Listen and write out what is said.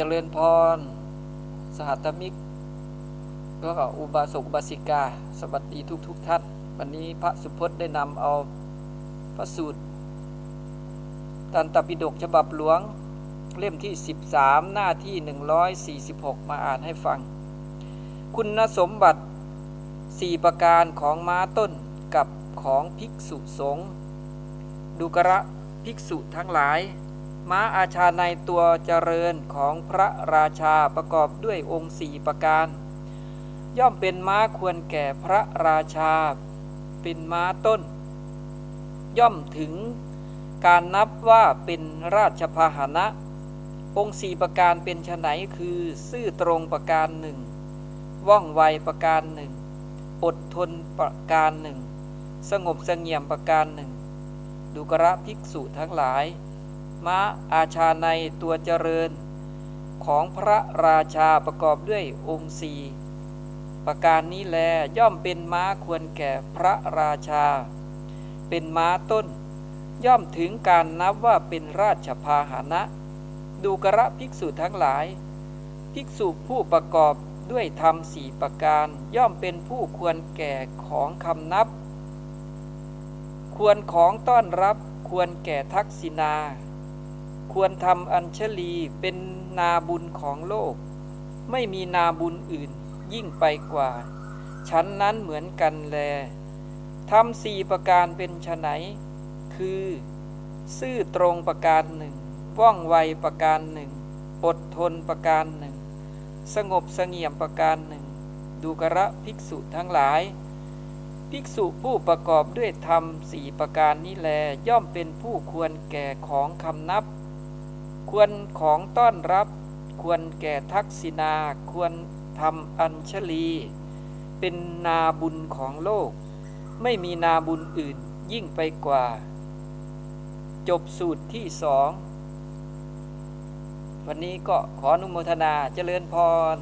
เจริญพร สหัตมิก แล้วก็อุบาสกอุบาสิกา สวัสดีทุกทุกท่าน วันนี้พระสุพจน์ได้นำเอาพระสูตร ตันตปิฎกฉบับหลวงเล่มที่ 13 หน้าที่ 146 มาอ่านให้ฟัง คุณสมบัติ 4 ประการของม้าต้นกับของภิกษุสงฆ์ดูกระภิกษุทั้งหลาย ม้าอาชาในตัวเจริญของพระราชาประกอบด้วยองค์สี่ประการ ย่อมเป็นม้าควรแก่พระราชา เป็นม้าต้น ย่อมถึงการนับว่าเป็นราชพาหนะ องค์สี่ประการเป็นไนคือซื่อตรงประการหนึ่งว่องไวประการหนึ่งอดทนประการหนึ่งสงบเสงี่ยมประการหนึ่งดูกระภิกษุทั้งหลาย ม้าอาชาในตัวเจริญ ของพระราชาประกอบด้วยองค์สี่ประการนี้แลย่อมเป็นม้าควรแก่พระราชา เป็นม้าต้น ย่อมถึงการนับว่าเป็นราชพาหนะ ดูกระภิกษุทั้งหลาย ภิกษุผู้ประกอบด้วยธรรมสี่ประการ ย่อมเป็นผู้ควรแก่ของคำนับ ควรของต้อนรับควรแก่ทักษิณา ควรทำอัญชลีเป็นนาบุญของโลก ไม่มีนาบุญอื่นยิ่งไปกว่าฉันนั้นเหมือนกันแลทำสี่ประการเป็นไฉนคือ ซื่อตรงประการหนึ่ง ว่องไวประการหนึ่ง อดทนประการหนึ่ง สงบเสงี่ยมประการหนึ่ง ดูกระภิกษุทั้งหลาย ภิกษุผู้ประกอบด้วยธรรมสี่ประการนี้แลย่อมเป็นผู้ควรแก่ของคำนับ ควรของต้อนรับ ควรแก่ทักษิณาควรทำอัญชลี เป็นนาบุญของโลก ไม่มีนาบุญอื่นยิ่งไปกว่า จบสูตรที่สอง วันนี้ก็ขออนุโมทนาเจริญพร